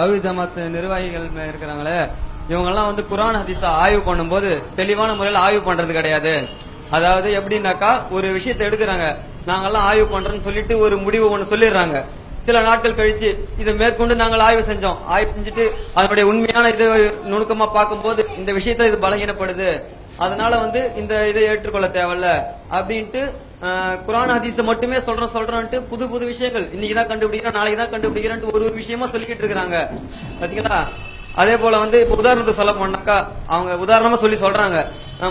தவி ஜமாத் நிர்வாகிகள் இருக்கிறாங்களே இவங்கெல்லாம் வந்து குரான் ஹதீஸ ஆய்வு பண்ணும்போது தெளிவான முறையில் ஆய்வு பண்றது கிடையாது. அதாவது எப்படின்னாக்கா ஒரு விஷயத்தை எடுக்கிறாங்க. நாங்கெல்லாம் ஆய்வு பண்றோம்னு சொல்லிட்டு ஒரு முடிவு ஒண்ணு சொல்லிடுறாங்க. சில நாட்கள் கழிச்சு இதை மேற்கொண்டு நாங்கள் ஆய்வு செஞ்சோம். ஆய்வு செஞ்சுட்டு அதனுடைய உண்மையான இது நுணுக்கமா பார்க்கும்போது இந்த விஷயத்துல இது பலகீனப்படுது. அதனால வந்து இந்த இதை ஏற்றுக்கொள்ள தேவையில்ல அப்படின்ட்டு குரான் ஹதீஸை மட்டுமே சொல்றோம் சொல்றோம்ட்டு புது புது விஷயங்கள். இன்னைக்கு தான் கண்டுபிடிக்கிறேன் நாளைக்கு தான் கண்டுபிடிக்கிறோம் ஒரு ஒரு விஷயமா சொல்லிக்கிட்டு இருக்காங்க பாத்தீங்களா? அதே போல வந்து இப்ப உதாரணத்தை சொல்ல போனாக்கா அவங்க உதாரணமா சொல்லி சொல்றாங்க.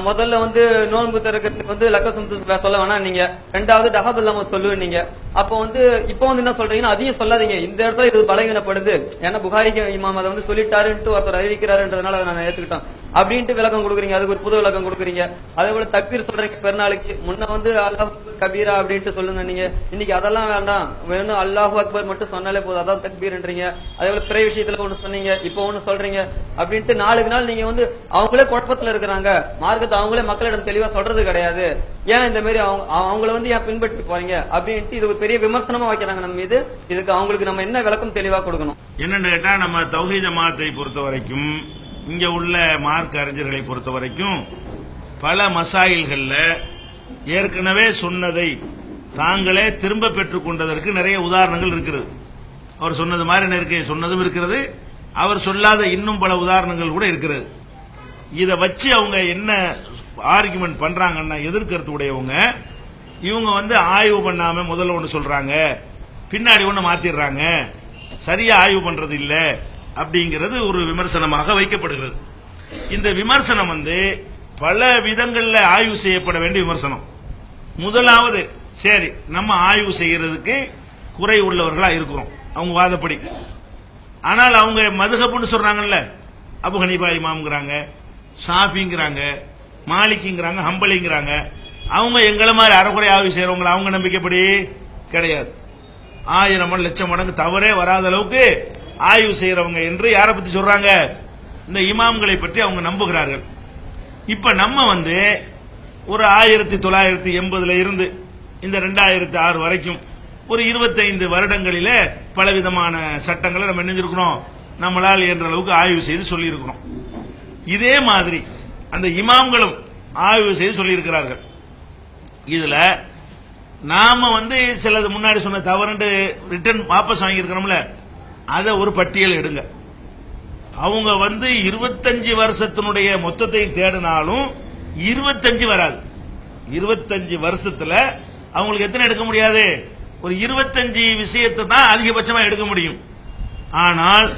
முதல்ல வந்து நோன்பு திறக்கிறதுக்கு வந்து லக்க சொல்ல வேணாம் நீங்க. ரெண்டாவது தகவல் இல்லாம சொல்லுவேன் நீங்க. அப்போ வந்து இப்போ வந்து என்ன சொல்றீங்கன்னா அதையும் சொல்லாதீங்க. இந்த இடத்துல இது பலகீனப்படுது ஏன்னா புகாரிக்கு இமாம் அதை வந்து சொல்லிட்டாருன்ட்டு ஒருத்தர் அறிவிக்கிறாருன்றதுனால அதை நான் ஏத்துக்கிட்டோம். அப்படின்ட்டு விளக்கம் கொடுக்குறீங்க. அதுக்கு ஒரு புது விளக்கம் கொடுக்குறீங்க. அதே போல தக்பீர் சொல்றீங்க பெருநாளைக்கு. முன்ன வந்து அல்லாஹ் கபீரா அப்படின்ட்டு சொல்லுங்க நீங்க. இன்னைக்கு அதெல்லாம் வேண்டாம். வெறும் அல்லாஹ் அக்பர் மட்டும் சொன்னாலே போதும். அதான் தக்பீர்ன்றீங்க அதே போல பிறை விஷயத்துல ஒண்ணு சொன்னீங்க இப்போ ஒண்ணு சொல்றீங்க அப்படின்ட்டு நாளுக்கு நாள் நீங்க வந்து அவங்களே குழப்பத்துல இருக்கிறாங்க. மார்க்கத்தை அவங்களே மக்களிடம் தெளிவா சொல்றது கிடையாது. ஏன் இந்த மாதிரி அவங்க அவங்கள வந்து ஏன் பின்பற்றி போறீங்க அப்படின்ட்டு இது ஒரு பெரிய விமர்சனமா வைக்கிறாங்க நம்ம மீது. இதுக்கு அவங்களுக்கு நம்ம என்ன விளக்கம் தெளிவா கொடுக்கணும்? என்னன்னு கேட்டா நம்ம தௌஹீத் ஜமாத்தை பொறுத்த வரைக்கும் இங்க உள்ள மார்க் அறிஞர்களை பொறுத்த வரைக்கும் பல மசாயில்கள்ல ஏற்கனவே சொன்னதை தாங்களே திரும்ப பெற்றுக் கொண்டதற்கு நிறைய உதாரணங்கள் இருக்கிறது அவர் சொன்னது மாதிரி நிறைய சொன்னதும் இருக்கிறது அவர் சொல்லாத இன்னும் பல உதாரணங்கள் கூட இருக்கிறது இதை வச்சு அவங்க என்ன ஆர்குமெண்ட் பண்றாங்கன்னா எதிர்கருத்து உடையவங்க இவங்க வந்து ஆய்வு பண்ணாம முதல்ல ஒன்று சொல்றாங்க பின்னாடி ஒன்று மாத்திடுறாங்க. சரியா ஆய்வு பண்றது இல்லை. அப்படிங்கிறது ஒரு விமர்சனமாக வைக்கப்படுகிறது. இந்த விமர்சனம் வந்து பல விதங்களில் ஆய்வு செய்யப்பட வேண்டிய விமர்சனம். முதலாவது சரி நம்ம ஆய்வு செய்யறதுக்கு குறை உள்ளவர்களா இருக்கிறோம். அவங்க வாதப்படி. ஆனால் அவங்க மதுகப்புன்னு சொல்றாங்கல்ல அபு ஹனிபா இமாம்ங்கிறாங்க ஷாஃபிங்கிறாங்க மாலிக்குங்கிறாங்க ஹம்பலிங்கிறாங்க. அவங்க எங்களை மாதிரி அறகுறை ஆய்வு செய்யறவங்களை அவங்க நம்பிக்கைப்படி கிடையாது. ஆயிரம் மணி லட்சம் மடங்கு தவறே வராத அளவுக்கு ஆய்வு செய்யறவங்க என்று யாரை பத்தி சொல்றாங்க? இந்த இமாம்களை பற்றி அவங்க நம்புகிறார்கள். இப்ப நம்ம வந்து ஒரு ஆயிரத்தி தொள்ளாயிரத்தி எண்பதுல இருந்து இந்த ரெண்டாயிரத்தி ஆறு வரைக்கும் ஒரு இருபத்தைந்து வருடங்களில பலவிதமான சட்டங்களை நம்ம நினைஞ்சிருக்கிறோம் நம்மளால் என்ற அளவுக்கு ஆய்வு செய்து சொல்லியிருக்கிறோம். இதே மாதிரி அந்த இமாம்களும் ஆய்வு செய்து சொல்லியிருக்கிறார்கள். இதுல நாம வந்து சிலது முன்னாடி சொன்ன தவறுண்டு ரிட்டர்ன் வாபஸ் வாங்கியிருக்கிறோம்ல. அதை ஒரு பட்டியல் எடுங்க. அவங்க வந்து இருபத்தஞ்சு வருஷத்தினுடைய மொத்தத்தை தேடினாலும் இருபத்தஞ்சு வராது. இருபத்தஞ்சு வருஷத்துல அவங்களுக்கு எத்தனை எடுக்க முடியாது? ஒரு இருபத்தஞ்சு விஷயத்தை தான் அதிகபட்சமா எடுக்க முடியும். ஆனால்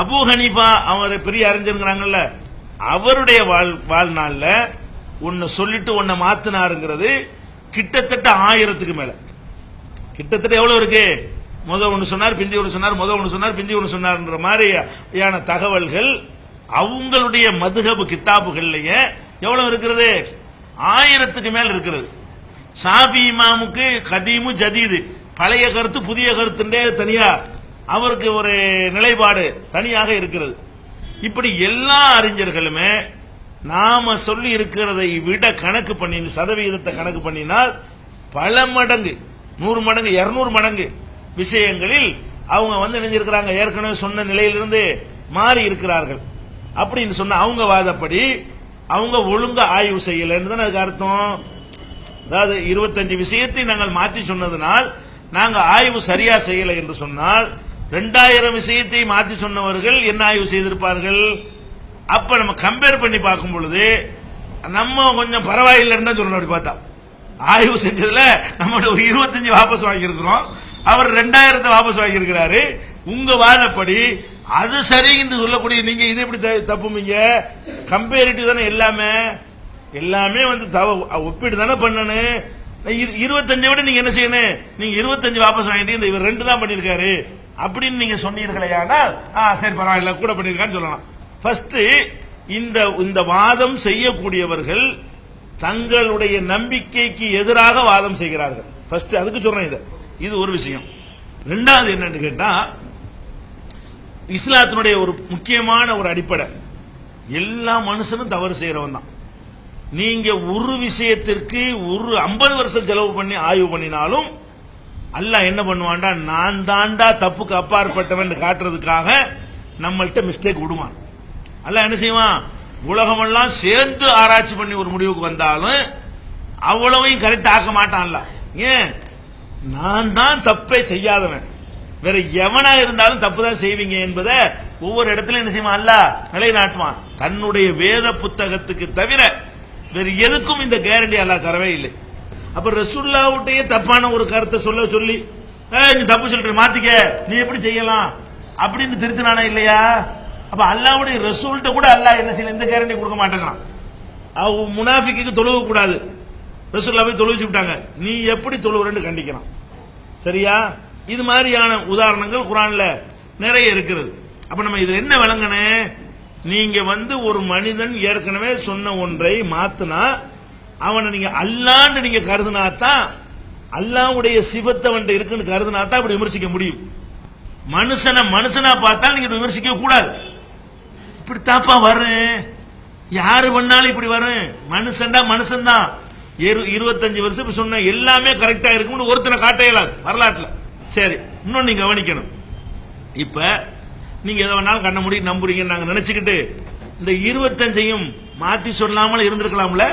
அபு ஹனீஃபா அவர் பெரிய அறிஞருங்கிறாங்கல்ல அவருடைய வாழ் வாழ்நாள்ல ஒன்னு சொல்லிட்டு ஒன்ன மாத்தினாருங்கிறது கிட்டத்தட்ட ஆயிரத்துக்கு மேல. கிட்டத்தட்ட எவ்வளவு இருக்கு? முத ஒன்று சொன்னார் பிந்தி ஒன்று சொன்னார் முத ஒன்று சொன்னார் பிந்தி ஒன்று சொன்னார்ன்ற மாதிரியான தகவல்கள் அவங்களுடைய மதுகபு கித்தாபுகள்லயே எவ்வளவு இருக்கிறது? ஆயிரத்துக்கு மேல் இருக்கிறது. ஷாபி இமாமுக்கு கதீமு ஜதீது. பழைய கருத்து புதிய கருத்துண்டே தனியா அவருக்கு ஒரு நிலைப்பாடு தனியாக இருக்கிறது. இப்படி எல்லா அறிஞர்களுமே நாம சொல்லி இருக்கிறதை விட கணக்கு பண்ணி சதவிகிதத்தை கணக்கு பண்ணினால் பல மடங்கு நூறு மடங்கு இருநூறு மடங்கு விஷயங்களில் அவங்க வந்து நினைஞ்சிருக்கிறாங்க. ஏற்கனவே சொன்ன நிலையிலிருந்து மாறி இருக்கிறார்கள். அப்படின்னு சொன்ன அவங்க வாதப்படி அவங்க ஒழுங்கா ஆய்வு செய்யலன்னு தான் அதுக்கு அர்த்தம்? அதாவது இருபத்தஞ்சு விஷயத்தை நாங்கள் மாற்றி சொன்னதனால் நாங்கள் ஆய்வு சரியா செய்யலை என்று சொன்னால் ரெண்டாயிரம் விஷயத்தை மாற்றி சொன்னவர்கள் என்ன ஆய்வு செய்திருப்பார்கள்? அப்ப நம்ம கம்பேர் பண்ணி பார்க்கும் பொழுது நம்ம கொஞ்சம் பரவாயில்லைன்னு தான் சொல்லணும். அப்படி பார்த்தா ஆய்வு செஞ்சதுல நம்ம ஒரு இருபத்தஞ்சு வாபஸ் வாங்கியிருக்கிறோம். அவர் ரெண்டாயிரத்தை வாபஸ் வாங்கியிருக்கிறாரு. உங்க வாதப்படி அது சரி என்று சொல்லக்கூடிய நீங்க இது எப்படி த- தப்புமீங்க கம்பேரிட்டிவ் தானே எல்லாமே. எல்லாமே வந்து தவ ஒப்பீடு தானே பண்ணணும். இரு- இருபத்தஞ்சை விட நீங்க என்ன செய்யணும்? நீங்க இருபத்தஞ்சு வாபஸ் வாங்கிட்டு இந்த இவர் ரெண்டு தான் பண்ணிருக்காரு அப்படின்னு நீங்க சொன்னீர்களே ஆனால் ஆ சரி பரவாயில்ல கூட பண்ணிருக்கான்னு சொல்லலாம். ஃபர்ஸ்ட் இந்த இந்த வாதம் செய்யக்கூடியவர்கள் தங்களுடைய நம்பிக்கைக்கு எதிராக வாதம் செய்கிறார்கள். ஃபர்ஸ்ட் அதுக்கு சொல்றேன் இதை. இது ஒரு விஷயம். ரெண்டாவது என்னன்னு கேட்டா இஸ்லாத்தினுடைய ஒரு முக்கியமான ஒரு அடிப்படை. எல்லா மனுஷனும் தவறு செய்யறவன் தான். நீங்க ஒரு விஷயத்திற்கு ஒரு ஐம்பது வருஷம் செலவு பண்ணி ஆய்வு பண்ணினாலும் அல்ல என்ன பண்ணுவான்டா நான் தாண்டா தப்புக்கு அப்பாற்பட்டவன் காட்டுறதுக்காக நம்மள்ட்ட மிஸ்டேக் விடுவான். அல்ல என்ன செய்வான்? உலகமெல்லாம் சேர்ந்து ஆராய்ச்சி பண்ணி ஒரு முடிவுக்கு வந்தாலும் அவ்வளவையும் கரெக்ட் ஆக்க மாட்டான்ல ஏன்? நான் தான் தப்பை செய்யாதவன். வேற எவனா இருந்தாலும் தப்பு தான் செய்வீங்க என்பதை ஒவ்வொரு இடத்துல என்ன செய்வான்? அல்ல நிலைநாட்டுவான். தன்னுடைய வேத புத்தகத்துக்கு தவிர வேற எதுக்கும் இந்த கேரண்டி அல்லா தரவே இல்லை. அப்ப ரசுல்லாவுடைய தப்பான ஒரு கருத்தை சொல்ல சொல்லி நீ தப்பு சொல்ற மாத்திக்க. நீ எப்படி செய்யலாம்? அப்படின்னு திருத்தினானா இல்லையா? அப்ப அல்லாவுடைய ரசூல்கிட்ட கூட அல்லாஹ் என்ன செய்யல? இந்த கேரண்டி கொடுக்க மாட்டேங்கிறான். முனாஃபிக்கு தொழுவ கூடாது ரசூல்லா போய் தொழுவிச்சு விட்டாங்க. நீ எப்படி தொழுவுறன்னு கண்டிக்கிறான் சரியா? இது மாதிரியான உதாரணங்கள் குரான்ல நிறைய இருக்கிறது. அப்ப நம்ம இது என்ன விளங்கனே நீங்க வந்து ஒரு மனிதன் ஏற்கனவே சொன்ன ஒன்றை மாத்தினா அவனை நீங்க அல்லான்னு நீங்க கருதுனா தான் அல்லாவுடைய சிவத்தை வந்து இருக்குன்னு கருதுனாத்தான் அப்படி விமர்சிக்க முடியும். மனுஷனை மனுஷனா பார்த்தா நீங்க விமர்சிக்க கூடாது. இப்படி தாப்பா வரும் யாரு பண்ணாலும் இப்படி வரும் மனுஷன்டா மனுஷன் தான் இருபத்தஞ்சு வருஷம் இப்ப சொன்ன எல்லாமே கரெக்டா இருக்கும்னு ஒருத்தனை காட்ட இயலாது வரலாற்றுல. சரி இன்னும் நீங்க கவனிக்கணும். இப்ப நீங்க எதை வேணாலும் கண்ண முடி நம்புறீங்கன்னு நாங்க நினைச்சுக்கிட்டு இந்த இருபத்தஞ்சையும் மாத்தி சொல்லாமல் இருந்திருக்கலாம்ல?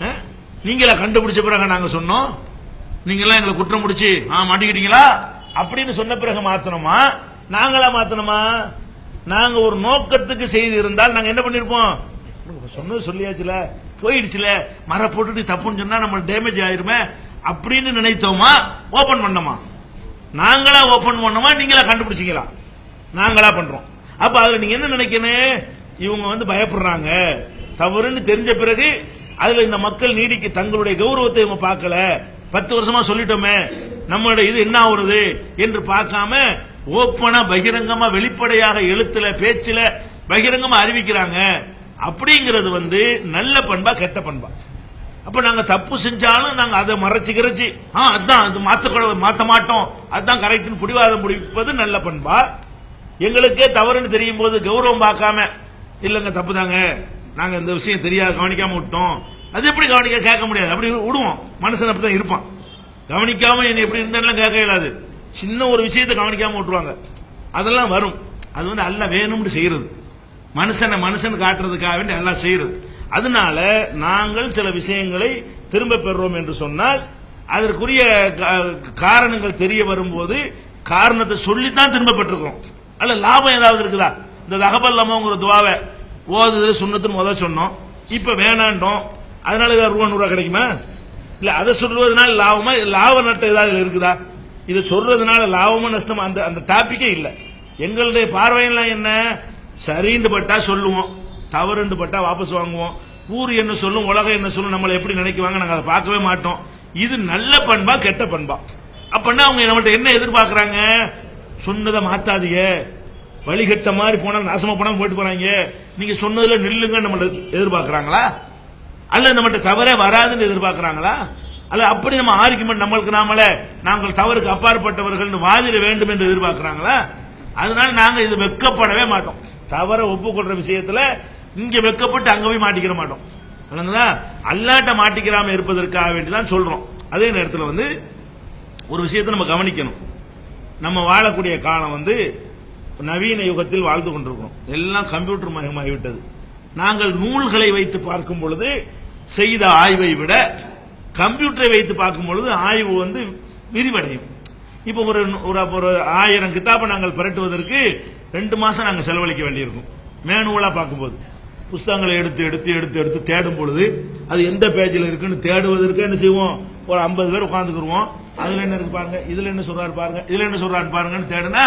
அஹ்? நீங்களா கண்டுபிடிச்ச பிறகு நாங்க சொன்னோம். நீங்கெல்லாம் எங்களை குற்றம் முடிச்சு ஆ மாட்டிக்கிட்டீங்களா? அப்படின்னு சொன்ன பிறகு மாத்தணுமா? நாங்களா மாத்தணுமா? நாங்க ஒரு நோக்கத்துக்கு செய்து இருந்தால் நாங்க என்ன பண்ணிருப்போம்? சொன்னது சொல்லியாச்சுல. போயிடுச்சுல. மர போட்டுட்டு தப்புன்னு சொன்னா நம்ம டேமேஜ் ஆயிருமே. அப்படின்னு நினைத்தோமா? ஓபன் பண்ணோமா? நாங்களா ஓபன் பண்ணோமா? நீங்களா கண்டுபிடிச்சிக்கலாம் நாங்களா பண்றோம். அப்ப அதுல நீங்க என்ன நினைக்கணும்? இவங்க வந்து பயப்படுறாங்க. தவறுன்னு தெரிஞ்ச பிறகு அதுல இந்த மக்கள் நீடிக்க தங்களுடைய கௌரவத்தை இவங்க பார்க்கல. பத்து வருஷமா சொல்லிட்டோமே. நம்மளுடைய இது என்ன ஆகுறது என்று பார்க்காம ஓப்பனா பகிரங்கமா வெளிப்படையாக எழுத்துல பேச்சுல பகிரங்கமா அறிவிக்கிறாங்க. அப்படிங்கிறது வந்து நல்ல பண்பா கெட்ட பண்பா. அப்ப நாங்க தப்பு செஞ்சாலும் நாங்க அதை மறைச்சு கிறைச்சு ஆ அதான் அது மாத்த மாத்த மாட்டோம். அதான் கரெக்ட்னு பிடிவாதம் முடிப்பது நல்ல பண்பா. எங்களுக்கே தவறுன்னு தெரியும் போது கௌரவம் பார்க்காம இல்லங்க தப்பு தாங்க நாங்க இந்த விஷயம் தெரியாது கவனிக்காம விட்டோம். அது எப்படி கவனிக்க கேட்க முடியாது. அப்படி விடுவோம். மனுஷன் அப்படிதான் இருப்பான். கவனிக்காம என்ன எப்படி இருந்தாலும் கேட்க இயலாது சின்ன ஒரு விஷயத்தை கவனிக்காம விட்டுருவாங்க. அதெல்லாம் வரும். அது வந்து அல்ல வேணும்னு செய்யறது. மனுஷனை மனுஷன் காட்டுறதுக்காக வேண்டி எல்லாம் செய்யறது. அதனால நாங்கள் சில விஷயங்களை திரும்ப பெறுறோம் என்று சொன்னால் அதற்குரிய காரணங்கள் தெரிய வரும்போது காரணத்தை சொல்லித்தான் திரும்ப பெற்றிருக்கிறோம். அல்ல லாபம் ஏதாவது இருக்குதா? இந்த தகபல்லாமங்கிற துவாவை ஓதுது சுண்ணத்துன்னு முதல் சொன்னோம். இப்ப வேணாண்டோம். அதனால ஏதாவது ரூபா நூறுவா கிடைக்குமா? இல்ல அதை சொல்வதனால லாபமா? லாப நட்டம் ஏதாவது இருக்குதா? இதை சொல்றதுனால லாபமும் நஷ்டமா அந்த அந்த டாபிக்கே இல்லை. எங்களுடைய பார்வையெல்லாம் என்ன? சரின்னு பட்டா சொல்லுவோம் தவறுன்னு பட்டா வாபஸ் வாங்குவோம் ஊர் என்ன சொல்லும் உலகம் என்ன சொல்லும் நம்மளை எப்படி நினைக்குவாங்க நாங்கள் அதை பார்க்கவே மாட்டோம். இது நல்ல பண்பா கெட்ட பண்பா? அப்படின்னா அவங்க நம்மள்ட்ட என்ன எதிர்பார்க்கறாங்க? சொன்னதை மாத்தாதீங்க. வழிகட்ட மாதிரி போனால் நாசமா போனால் போயிட்டு போறாங்க. நீங்க சொன்னதுல நில்லுங்க நம்மள எதிர்பார்க்கறாங்களா? அல்ல நம்மகிட்ட தவறே வராதுன்னு எதிர்பார்க்கறாங்களா? அல்ல அப்படி நம்ம ஆர்குமெண்ட் நம்மளுக்கு நாமளே நாங்கள் தவறுக்கு அப்பாற்பட்டவர்கள் வாதிட வேண்டும் என்று எதிர்பார்க்கறாங்களா? அதனால நாங்க இது வெக்கப்படவே மாட்டோம். தவற ஒப்புக்கொள்ற விஷயத்துல இங்க வெக்கப்பட்டு அங்க போய் மாட்டிக்கிற மாட்டோம். விளங்குதா? அல்லாட்ட மாட்டிக்கிறாம இருப்பதற்காக வேண்டிதான் சொல்றோம். அதே நேரத்தில் வந்து ஒரு விஷயத்தை நம்ம கவனிக்கணும். நம்ம வாழக்கூடிய காலம் வந்து நவீன யுகத்தில் வாழ்ந்து கொண்டிருக்கிறோம். எல்லாம் கம்ப்யூட்டர் மயமாகிவிட்டது. நாங்கள் நூல்களை வைத்து பார்க்கும் பொழுது செய்த ஆய்வை விட கம்ப்யூட்டரை வைத்து பார்க்கும் பொழுது ஆய்வு வந்து விரிவடையும். இப்போ ஒரு ஒரு ஆயிரம் கித்தாப்பை நாங்கள் பிரட்டுவதற்கு ரெண்டு மாசம் நாங்கள் செலவழிக்க வேண்டியிருக்கும். மேனுவலா பார்க்கும்போது. புஸ்தகங்களை எடுத்து எடுத்து எடுத்து எடுத்து தேடும் பொழுது அது எந்த பேஜில் இருக்குன்னு தேடுவதற்கு என்ன செய்வோம்? ஒரு ஐம்பது பேர் உட்காந்துக்குருவோம் அதுல என்ன இருக்கு பாருங்க? இதுல என்ன சொல்றாரு பாருங்க? இதுல என்ன சொல்றாரு பாருங்கன்னு தேடுனா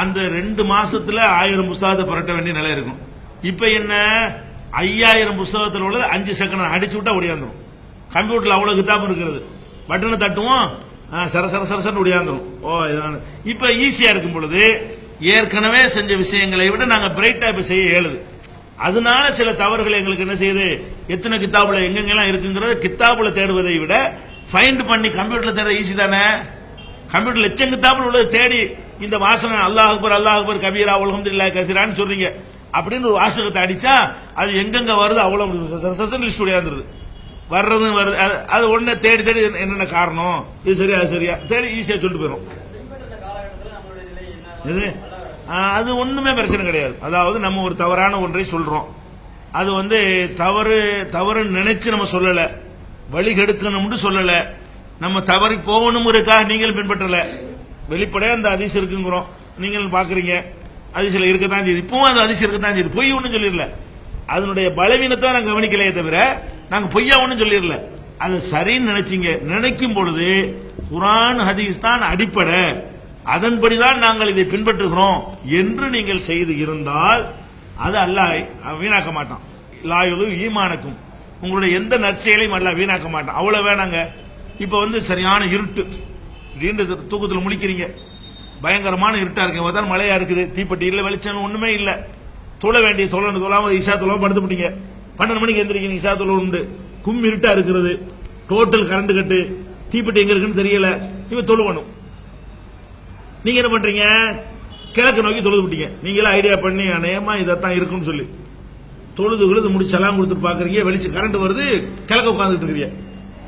அந்த ரெண்டு மாசத்துல ஆயிரம் புஸ்தகத்தை புரட்ட வேண்டிய நிலை இருக்கும். இப்ப என்ன? ஐயாயிரம் புஸ்தகத்தில் உள்ளது அஞ்சு செகண்ட் அடிச்சு விட்டா ஒடியாந்துரும். கம்ப்யூட்டர்ல அவ்வளவு கிதாபம் இருக்கிறது. பட்டனை தட்டுவோம். சர சர சர சரன்னு ஒடியாந்துரும். ஓ இப்ப ஈஸியா இருக்கும் பொழுது ஏற்கனவே செஞ்ச விஷயங்களை விட நாங்க பிரைட்டா இப்ப செய்ய இயலுது. அதனால சில தவறுகள் எங்களுக்கு என்ன செய்யுது? எத்தனை கித்தாபுல எங்கெங்கெல்லாம் இருக்குங்கிறத கித்தாபுல தேடுவதை விட ஃபைண்ட் பண்ணி கம்ப்யூட்டர்ல தேட ஈஸி தானே? கம்ப்யூட்டர் லட்சம் கித்தாபுல உள்ளது தேடி இந்த வாசனை அல்லாஹ் அக்பர் அல்லாஹ் அக்பர் கபீரா உலகம்துல்லா கசீரான்னு சொல்றீங்க. அப்படின்னு ஒரு வாசகத்தை அடிச்சா அது எங்கெங்க வருது அவ்வளவு லிஸ்ட் உடையாந்துருது வர்றதும் வருது. அது- உடனே தேடி தேடி என்னென்ன காரணம்? இது சரியா சரியா? தேடி ஈஸியா சொல்லிட்டு போயிடும் ஆஹ், அது ஒண்ணுமே பிரச்சனை கிடையாது. அதாவது நம்ம ஒரு தவறான ஒன்றை சொல்றோம். அது வந்து தவறு தவறுன்னு நினைச்சு நம்ம சொல்லல. வழி கெடுக்கணும்னு சொல்லல. நம்ம தவறி போகணுங்கிறதுக்காக நீங்களும் பின்பற்றல. வெளிப்படையா அந்த அதிசயம் இருக்குங்கிறோம். நீங்களும் பாக்குறீங்க அதிசயம் இருக்கத்தான் செய்யுது. இப்பவும் அந்த அதிசயம் இருக்கத்தான் செய்யுது. பொய் ஒன்றும் சொல்லிடல. அதனுடைய பலவீனத்தை நாங்கள் கவனிக்கலையே தவிர நாங்கள் பொய்யா ஒன்றும் சொல்லிடல. அது சரின்னு நினைச்சிங்க. நினைக்கும் பொழுது குரான் ஹதீஸ் தான் அடிப்படை. அதன்படிதான் நாங்கள் இதை பின்பற்றுகிறோம் என்று நீங்கள் செய்து இருந்தால் அது அல்லாஹ் வீணாக்க மாட்டான். லாயுது ஈமானக்கும். உங்களுடைய எந்த நற்செயலையும் அல்ல வீணாக்க மாட்டான். அவ்வளவு வேணாங்க. இப்ப வந்து சரியான இருட்டு. திடீர்னு தூக்கத்தில் முழிக்கிறீங்க. பயங்கரமான இருட்டா இருக்கு பார்த்தா மழையா இருக்குது. தீப்பெட்டி இல்ல வெளிச்சம் ஒண்ணுமே இல்ல. தொழ வேண்டிய தொழு தொழாம இஷா தொழாம படுத்து விட்டீங்க. பன்னெண்டு மணிக்கு எந்திரிக்கீங்க இஷா தொழு உண்டு. கும் இருட்டா இருக்கிறது டோட்டல் கரண்ட் கட்டு. தீப்பெட்டி எங்க இருக்குன்னு தெரியல. இவன் தொழுவணும். நீங்க என்ன பண்றீங்க? கிழக்கு நோக்கி தொழுது விட்டீங்க. நீங்களே ஐடியா பண்ணி அநேகமா இதைத்தான் இருக்குன்னு சொல்லி. தொழுது விழுது முடிச்செல்லாம் கொடுத்து பாக்குறீங்க வெளிச்சு கரண்ட் வருது கிழக்க உட்காந்துட்டு இருக்கிறீங்க.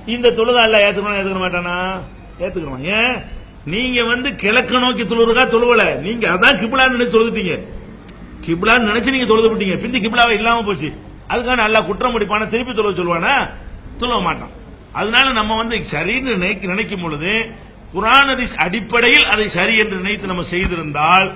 இந்த தொழுதா இல்ல ஏத்துக்கணும் ஏத்துக்க மாட்டானா ஏத்துக்கணும். ஏன்? நீங்க வந்து கிழக்க நோக்கி தொழுறதா தொழுவல. நீங்க அதான் கிபிலான்னு நினைச்சு தொழுதுட்டீங்க. கிபிலான்னு நினைச்சு நீங்க தொழுது விட்டீங்க. பிந்தி கிபிலாவே இல்லாம போச்சு. அதுக்காக நல்லா குற்றம் முடிப்பான? திருப்பி தொழுவ சொல்லுவானா? சொல்ல மாட்டான். அதனால நம்ம வந்து சரின்னு நினைக்க நினைக்கும் பொழுது குரான் அதிஸ் அடிப்படையில் அதை சரி என்று நினைத்து நம்ம செய்திருந்தால்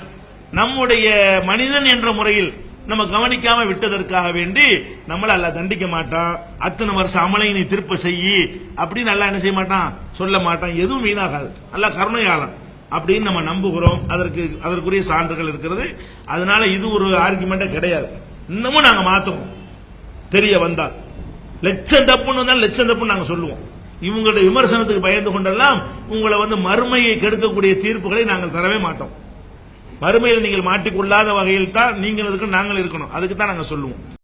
நம்முடைய மனிதன் என்ற முறையில் நம்ம கவனிக்காம விட்டதற்காக வேண்டி நம்மள அல்ல தண்டிக்க மாட்டான். அத்தனை வருஷம் அமலை நீ திருப்ப செய்யி. அப்படின்னு நல்லா என்ன செய்ய மாட்டான்? சொல்ல மாட்டான். எதுவும் வீணாகாது. நல்லா கருணையாளன். அப்படின்னு நம்ம நம்புகிறோம். அதற்கு அதற்குரிய சான்றுகள் இருக்கிறது. அதனால இது ஒரு ஆர்குமெண்டே கிடையாது. இன்னமும் நாங்க மாத்துவோம். தெரிய வந்தால். லட்சம் தப்புன்னு வந்தால் லட்சம் தப்புன்னு நாங்க சொல்லுவோம். இவங்களுடைய விமர்சனத்துக்கு பயந்து கொண்டெல்லாம் உங்களை வந்து மறுமையை கெடுக்கக்கூடிய தீர்ப்புகளை நாங்கள் தரவே மாட்டோம். மறுமையில் நீங்கள் மாட்டிக்கொள்ளாத வகையில் தான் நீங்கள் இருக்கணும் நாங்கள் இருக்கணும். அதுக்கு தான் நாங்கள் சொல்லுவோம்.